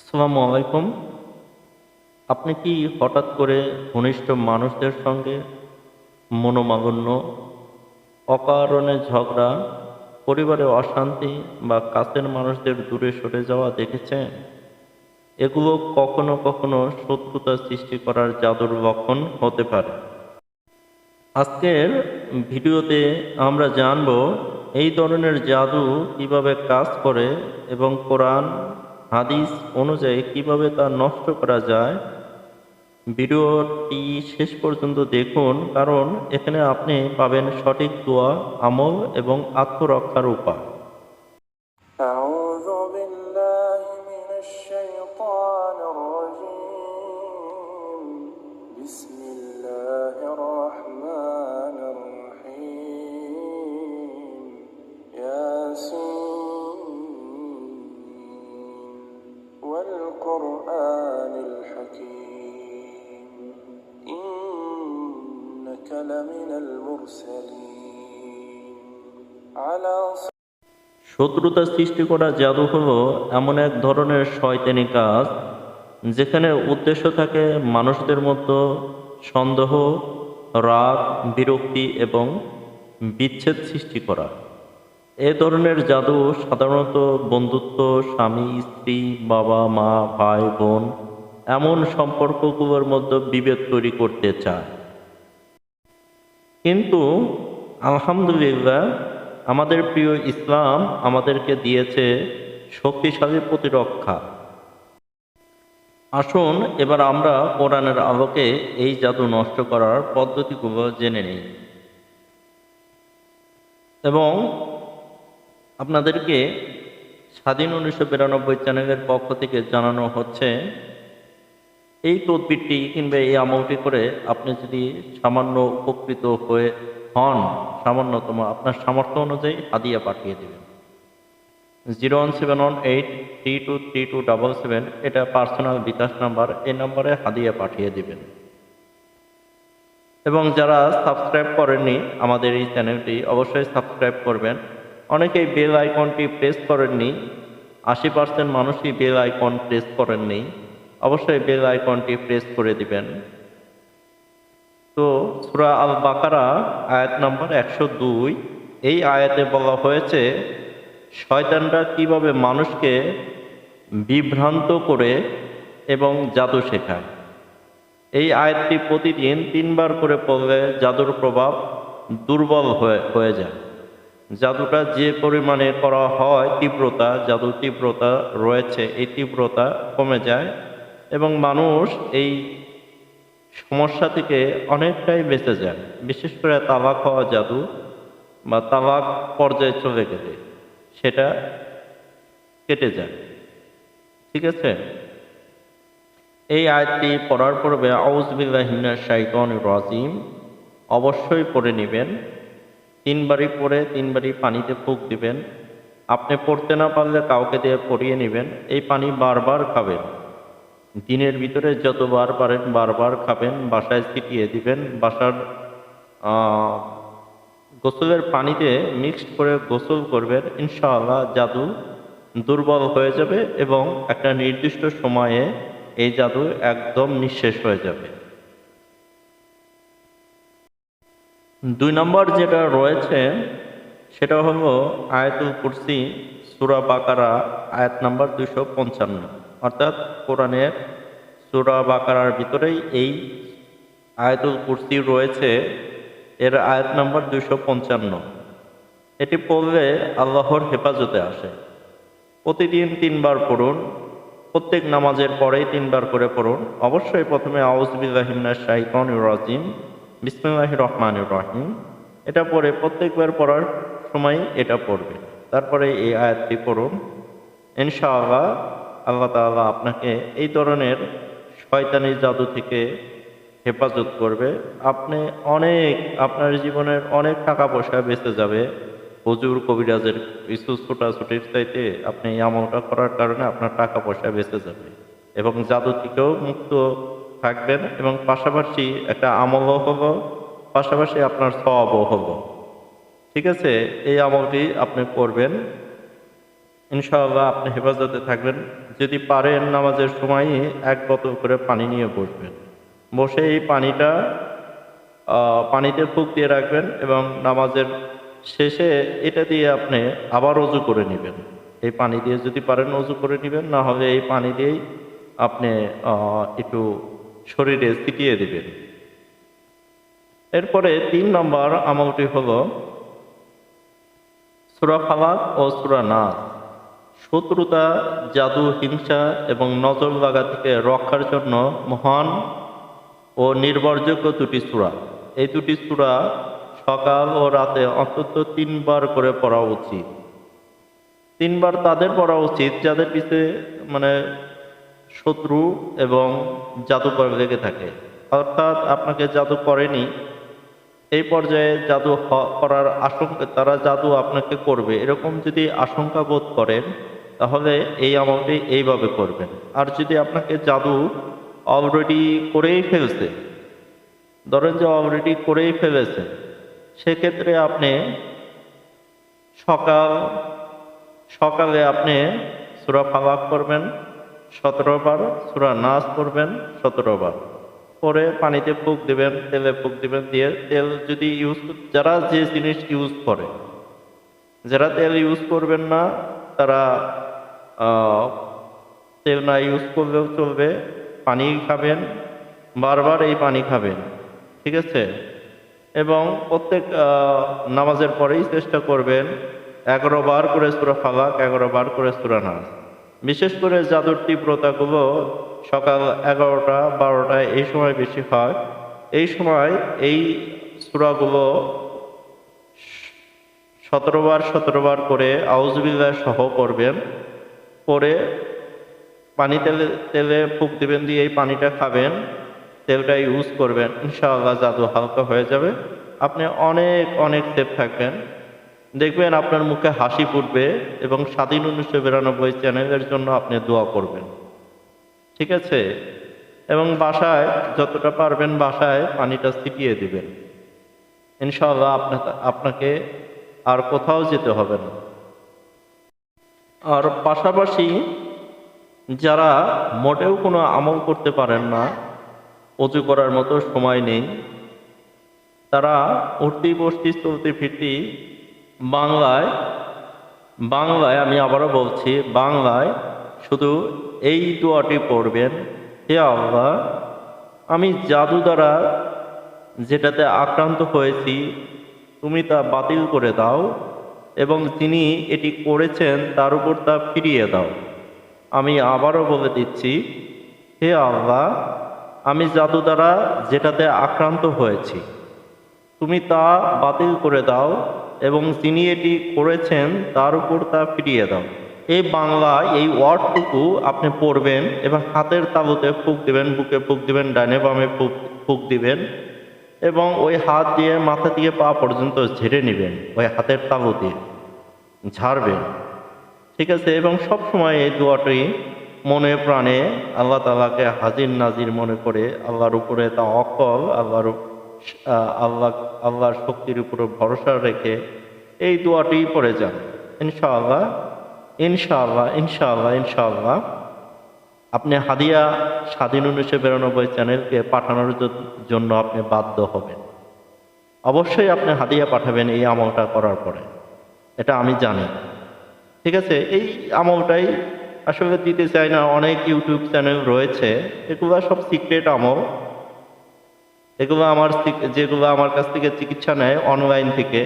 আসসালামু আলাইকুম। আপনি কি হঠাৎ করে ঘনিষ্ঠ মানুষদের সঙ্গে মনোমালিন্য, অকারণে ঝগড়া, পরিবারে অশান্তি বা কাছের মানুষদের দূরে সরে যাওয়া দেখেছেন? এগুলো কখনো কখনো শত্রুতা সৃষ্টি করার জাদুর লক্ষণ হতে পারে। আজকের ভিডিওতে আমরা জানব এই ধরনের জাদু কীভাবে কাজ করে এবং কোরআন হাদিস অনুযায়ী কীভাবে তা নষ্ট করা যায়? ভিডিওটি শেষ পর্যন্ত দেখুন, কারণ এখানে আপনি পাবেন সঠিক দোয়া, আমল এবং আত্মরক্ষার উপায়। শত্রুতা সৃষ্টি করা জাদু হলো এমন এক ধরনের শয়তানি কাজ, যেখানে উদ্দেশ্য থাকে মানুষদের মধ্যে সন্দেহ, রাগ, বিরক্তি এবং বিচ্ছেদ সৃষ্টি করা। এ ধরনের জাদু সাধারণত বন্ধুত্ব, স্বামী, স্ত্রী, বাবা, মা, ভাই, বোন এমন সম্পর্কগুলোর মধ্যে বিভেদ তৈরি করতে চায়। কিন্তু আলহামদুলিল্লাহ আমাদের প্রিয় ইসলাম আমাদেরকে দিয়েছে শক্তিশালী প্রতিরক্ষা। আসুন, এবার আমরা কোরআনের আলোকে এই জাদু নষ্ট করার পদ্ধতিগুলো জেনে নিই। এবং আপনাদেরকে স্বাধীন উনিশশো বিরানব্বই চ্যানেলের পক্ষ থেকে জানানো হচ্ছে, এই তদবিরটি কিংবা এই আমলটি করে আপনি যদি সামান্য উপকৃত হয়ে হন সামান্যতম। আপনার সামর্থ্য অনুযায়ী হাদিয়া পাঠিয়ে দেবেন। Zero one seven one eight three two three two double seven, এটা পার্সোনাল বিকাশ নাম্বার, এই নম্বরে হাদিয়া পাঠিয়ে দেবেন। এবং যারা সাবস্ক্রাইব করেননি আমাদের এই চ্যানেলটি, অবশ্যই সাবস্ক্রাইব করবেন। অনেকেই বেল আইকনটি প্রেস করেননি, আশি পার্সেন্ট মানুষই বেল আইকন প্রেস করেননি। অবশ্যই বেল আইকনটি প্রেস করে দিবেন। তো সুরা আল বাকারা আয়াত নাম্বার একশো দুই, এই আয়াতে বলা হয়েছে, শয়তানরা কীভাবে মানুষকে বিভ্রান্ত করে এবং জাদু শেখায়। এই আয়াতটি প্রতিদিন তিনবার করে পড়লে জাদুর প্রভাব দুর্বল হয়ে হয়ে যায়। জাদুটা যে পরিমাণে করা হয় তীব্রতা জাদুর তীব্রতা রয়েছে, এই তীব্রতা কমে যায় এবং মানুষ এই সমস্যা থেকে অনেকটাই বেঁচে যায় বিশেষ করে তালাক হওয়া জাদু বা তালাক পর্যায়ে চলে গেলে সেটা কেটে যায়। ঠিক আছে? এই আয়াতটি পড়ার পূর্বে আউজবিল্লাহিনা শাইতন রাজিম। অবশ্যই পড়ে নেবেন। তিনবারই পড়ে, তিনবারই পানিতে ফুক দিবেন। আপনি পড়তে না পারলে কাউকে দিয়ে পড়িয়ে নেবেন। এই পানি বারবার খাবেন। দিনের ভিতরে যতবার পারেন বারবার খাবেন, বাসায় ছিটিয়ে দিবেন, বাসার গোসলের পানিতে মিক্সড করে গোসল করবেন, ইনশাআল্লাহ জাদু দুর্বল হয়ে যাবে এবং একটা নির্দিষ্ট সময়ে এই জাদু একদম নিঃশেষ হয়ে যাবে। দুই নম্বর যেটা রয়েছে, সেটা হলো আয়াতুল কুরসি, সুরা বাকারা, আয়াত নাম্বার দুইশো পঞ্চান্ন। অর্থাৎ কোরআনের সুরা বাকারার ভিতরেই এই আয়াতুল কুরসি রয়েছে। এর আয়াত নম্বর দুশো পঞ্চান্ন। এটি পড়লে আল্লাহর হেফাজতে আসে। প্রতিদিন তিনবার পড়ুন, প্রত্যেক নামাজের পরেই তিনবার করে পড়ুন। অবশ্যই প্রথমে আউজবিল্লাহিমনা শাহিকন রাজিম। বিসমুল্লাহ রহমান রহিম। এটা পড়ে প্রত্যেকবার পড়ার সময় এটা পড়বে। তারপরে এই আয়াতটি পড়ুন। ইনশাআল্লাহ আল্লাহ তাআলা আপনাকে এই ধরনের শয়তানি জাদু থেকে হেফাজত করবে। আপনি অনেক, আপনার জীবনের অনেক টাকা পয়সা বেঁচে যাবে। হুজুর কবিরাজের কিছু ছোটাছুটির চাইতে আপনি এই আমলটা করার কারণে আপনার টাকা পয়সা বেঁচে যাবে এবং জাদু থেকেও মুক্ত থাকবেন এবং পাশাপাশি একটা আমলও হলো পাশাপাশি আপনার সবও হলো ঠিক আছে? এই আমলটি আপনি করবেন। ইনশাআল্লাহ আপনি হেফাজতে থাকবেন। যদি পারেন নামাজের সময়ই এক বোতল করে পানি নিয়ে বসবেন। বসে এই পানিটা পানিতে ফুক দিয়ে রাখবেন এবং নামাজের শেষে এটা দিয়ে আপনি আবার অজু করে নেবেন। এই পানি দিয়ে যদি পারেন অজু করে নেবেন, না হলে এই পানি দিয়েই আপনি একটু শরীরে ছিটিয়ে দিবেন। এরপরে তিন নম্বর আমলটি হলো সুরা ফালাক ও সুরা নাস। শত্রুতা, জাদু, হিংসা এবং নজর লাগা থেকে রক্ষার জন্য মহান ও নির্ভরযোগ্য দুটি সূরা। এই দুটি সূরা সকাল ও রাতে অন্তত তিনবার করে পড়া উচিত। তিনবার তাদের পড়া উচিত যাদের পিছে মানে শত্রু এবং জাদুকর লেগে থাকে। অর্থাৎ আপনাকে জাদু করেনি এই পর্যায়ে জাদু করার আশঙ্কা, তারা জাদু আপনাকে করবে। এরকম যদি আশঙ্কা বোধ করেন, তাহলে এই আমলটি এইভাবে করবেন। আর যদি আপনাকে জাদু অলরেডি করেই ফেলছে, ধরেন যে অলরেডি করেই ফেলেছে, সেক্ষেত্রে আপনি সকাল, সকালে আপনি সুরা ফালাক করবেন সতেরো বার সুরা নাচ করবেন সতেরো বার। করে পানিতে ফুক দিবেন, তেলে ফুক দিবেন, দিয়ে তেল যদি ইউজ যারা যে জিনিস ইউজ করে, যারা তেল ইউজ করবেন না, তারা তেল না ইউজ করলেও চলবে, পানি খাবেন, বারবার এই পানি খাবেন, ঠিক আছে? এবং প্রত্যেক নামাজের পরেই চেষ্টা করবেন, এগারো বার করে সুরা ফালাক, এগারো বার করে সুরা নাচ বিশেষ করে জাদুর তীব্রতাগুলো সকাল এগারোটা, বারোটা, এই সময় বেশি হয়। এই সময় এই সূরাগুলো সতেরোবার সতেরোবার সতেরো বার করে আউজবিল্লা সহ করবেন করে পানি তেলে তেলে ফুক দিবেন দিয়ে এই পানিটা খাবেন। তেলটা ইউজ করবেন। ইনশাআল্লাহ জাদু হালকা হয়ে যাবে। আপনি অনেক অনেক সেফ থাকবেন। দেখবেন আপনার মুখে হাসি ফুটবে এবং স্বাধীন উনিশশো বিরানব্বই চ্যানেলের জন্য আপনি দোয়া করবেন। ঠিক আছে? এবং বাসায় যতটা পারবেন বাসায় পানিটা ছিটিয়ে দিবেন। ইনশাআল্লাহ আপনাকে আপনাকে আর কোথাও যেতে হবে না। আর পাশাপাশি যারা মোটেও কোনো আমল করতে পারেন না, অজু করার মতো সময় নেই, তারা উঠতি বসতি চলতি ফিরতি বাংলায় বাংলায় আমি আবারও বলছি, বাংলায় শুধু এই দোয়াটি পড়বেন, হে আল্লাহ, আমি জাদু দ্বারা যেটাতে আক্রান্ত হয়েছি, তুমি তা বাতিল করে দাও এবং যিনি এটি করেছেন তার উপর তা ফিরিয়ে দাও। আমি আবারও বলে দিচ্ছি, হে আল্লাহ, আমি জাদু দ্বারা যেটাতে আক্রান্ত হয়েছি, তুমি তা বাতিল করে দাও এবং যিনি এটি করেছেন, তার উপর তা ফিরিয়ে দাও। এই বাংলা এই ওয়ার্ডটুকু আপনি পড়বেন, এবং হাতের তালুতে ফুক দিবেন, বুকে ফুক দিবেন, ডানে বামে ফুক ফুক দিবেন, এবং ওই হাত দিয়ে মাথা দিয়ে পা পর্যন্ত ঝেড়ে নেবেন, ওই হাতের তালু দিয়ে। ঝাড়বেন। ঠিক আছে, এবং সব সময় এই দোয়াটি মনে প্রাণে আল্লাহ তালাকে হাজির নাজির মনে করে, আল্লাহর উপরে তা অকল আল্লাহর আল্লাহ, আল্লাহর শক্তির উপরে ভরসা রেখে এই দোয়াটি পড়ে যান। ইনশাআল্লাহ ইনশাআল্লাহ ইনশাআল্লাহ ইনশাআল্লাহ। আপনি হাদিয়া স্বাধীন উনিশশো বিরানব্বই চ্যানেলকে পাঠানোর জন্য আপনি বাধ্য হবেন। অবশ্যই আপনি হাদিয়া পাঠাবেন এই আমলটা করার পরে। এটা আমি জানি। ঠিক আছে, এই আমলটাই আসলে দিতে চাই না, অনেক ইউটিউব চ্যানেল রয়েছে, এগুলো সব সিক্রেট আমল। এগুলো আমার যেগুলো আমার কাছ থেকে চিকিৎসা নেয় অনলাইন থেকে,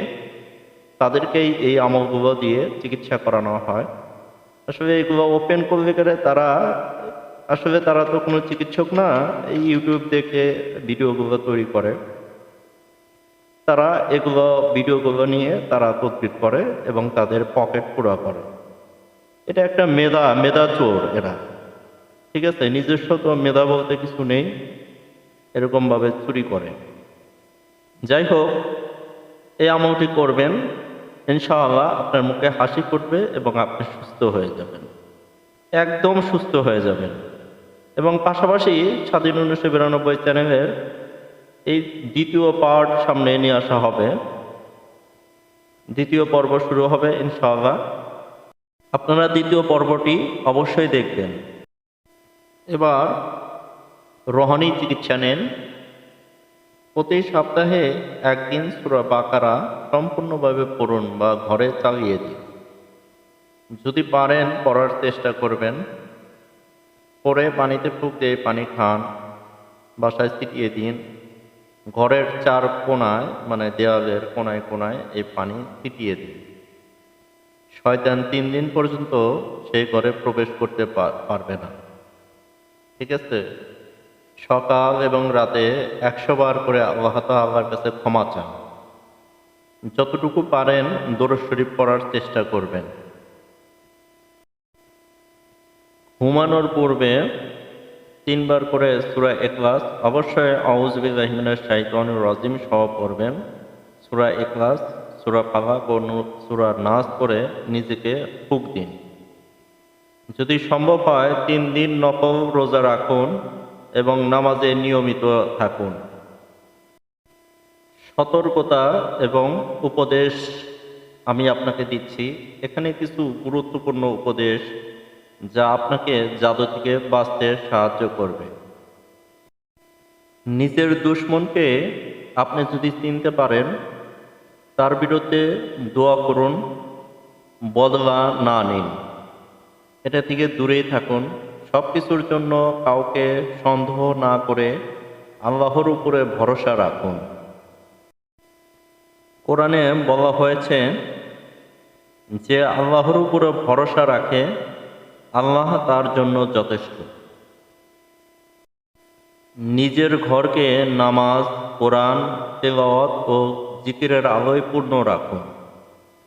তাদেরকেই এই আমলগুলো দিয়ে চিকিৎসা করানো হয়। আসলে এগুলো ওপেন করলে করে তারা, আসলে তারা তো কোনো চিকিৎসক না, এই ইউটিউব দেখে ভিডিওগুলো তৈরি করে। তারা এগুলো ভিডিওগুলো নিয়ে তারা তদবির করে এবং তাদের পকেট পুরা করে। এটা একটা মেধা মেধা চোর এরা। ঠিক আছে, নিজস্ব তো মেধা বলতে কিছু নেই। এরকমভাবে চুরি করে। যাই হোক এই আমলটি করবেন, ইনশাআল্লাহ আপনার মুখে হাসি ফুটবে এবং আপনি সুস্থ হয়ে যাবেন। একদম সুস্থ হয়ে যাবেন। এবং পাশাপাশি স্বাধীন উনিশশো বিরানব্বই চ্যানেলের এই দ্বিতীয় পার্ট সামনে নিয়ে আসা হবে। দ্বিতীয় পর্ব শুরু হবে, ইনশাআল্লাহ। আপনারা দ্বিতীয় পর্বটি অবশ্যই দেখবেন। এবার রোহানি চিকিৎসা নেন। প্রতি সপ্তাহে একদিন সুরা বাকারা সম্পূর্ণভাবে পড়ুন বা ঘরে চালিয়ে দিন। যদি পারেন পড়ার চেষ্টা করবেন। পরে পানিতে ফুক দিয়ে পানি খান, বাসায় ছিটিয়ে দিন। ঘরের চার কোনায় মানে দেওয়ালের কোনায় কোনায় এই পানি ছিটিয়ে দিন। শয়তান তিন দিন পর্যন্ত সেই ঘরে প্রবেশ করতে পার- পারবে না। ঠিক আছে? সকাল এবং রাতে একশো বার করে আল্লাহ তাআলার কাছে ক্ষমা চান। যতটুকু পারেন দরুদ শরীফ পড়ার চেষ্টা করবেন। ঘুমানোর পূর্বে তিনবার করে সূরা এখলাস অবশ্যই আউজবিল্লাহিমিনাশ শাইতানির রাজিম সহ পড়বেন। সুরা এখলাস সুরা ফালাক ও সূরা নাস করে নিজেকে ফুক দিন। যদি সম্ভব হয় তিন দিন নকল রোজা রাখুন। এবং নামাজে নিয়মিত থাকুন। সতর্কতা এবং উপদেশ আমি আপনাকে দিচ্ছি। এখানে কিছু গুরুত্বপূর্ণ উপদেশ যা আপনাকে জাদু থেকে বাঁচতে সাহায্য করবে। নিজের দুশ্মনকে আপনি যদি চিনতে পারেন, তার বিরুদ্ধে দোয়া করুন, বদলা না নিন। এটা থেকে দূরেই থাকুন। সব কিছুর জন্য কাউকে সন্দেহ না করে আল্লাহর উপরে ভরসা রাখুন। কোরআনে বলা হয়েছে যে আল্লাহর উপরে ভরসা রাখে আল্লাহ তার জন্য যথেষ্ট। নিজের ঘরকে নামাজ, কোরআন, তেলাওয়াত ও জিকিরের আলোয় পূর্ণ রাখুন।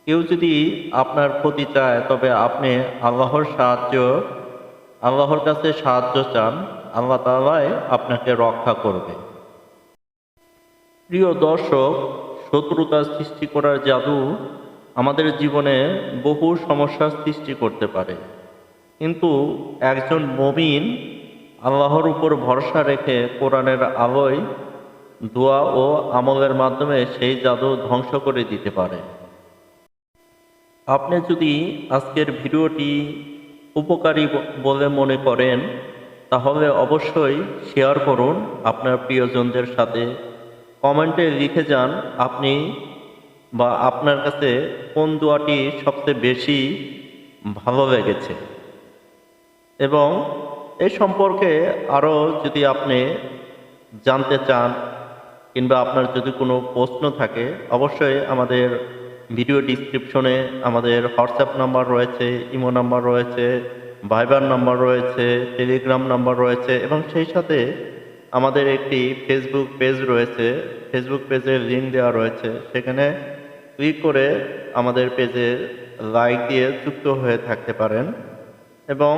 কেউ যদি আপনার ক্ষতি চায়, তবে আপনি আল্লাহর সাহায্য আল্লাহর কাছে সাহায্য চান, আল্লাহ তাআলাই আপনাকে রক্ষা করবে। প্রিয় দর্শক, শত্রুতা সৃষ্টি করার জাদু আমাদের জীবনে বহু সমস্যার সৃষ্টি করতে পারে। কিন্তু একজন মমিন আল্লাহর উপর ভরসা রেখে কোরআনের আলোয় দোয়া ও আমলের মাধ্যমে সেই জাদু ধ্বংস করে দিতে পারে। আপনি যদি আজকের ভিডিওটি উপকারী বলে মনে করেন, তাহলে অবশ্যই শেয়ার করুন আপনার প্রিয়জনদের সাথে। কমেন্টে লিখে যান আপনি বা আপনার কাছে কোন দোয়াটি সবচেয়ে বেশি ভালো লেগেছে। এবং এই সম্পর্কে আরও যদি আপনি জানতে চান কিংবা আপনার যদি কোনো প্রশ্ন থাকে, অবশ্যই আমাদের ভিডিও ডিসক্রিপশনে আমাদের হোয়াটসঅ্যাপ নাম্বার রয়েছে, ইমো নাম্বার রয়েছে, ভাইবার নাম্বার রয়েছে, টেলিগ্রাম নাম্বার রয়েছে এবং সেই সাথে আমাদের একটি ফেসবুক পেজ রয়েছে। ফেসবুক পেজের লিঙ্ক দেওয়া রয়েছে। সেখানে ক্লিক করে আমাদের পেজে লাইক দিয়ে যুক্ত হয়ে থাকতে পারেন এবং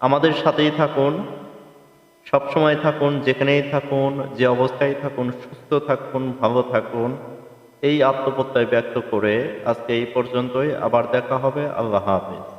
আমাদের সাথেই থাকুন। সবসময় থাকুন, যেখানেই থাকুন, যে অবস্থায় থাকুন, সুস্থ থাকুন, ভালো থাকুন। এই আত্মপ্রত্যয় ব্যক্ত করে আজকে এই পর্যন্তই। আবার দেখা হবে। আল্লাহ হাফেজ।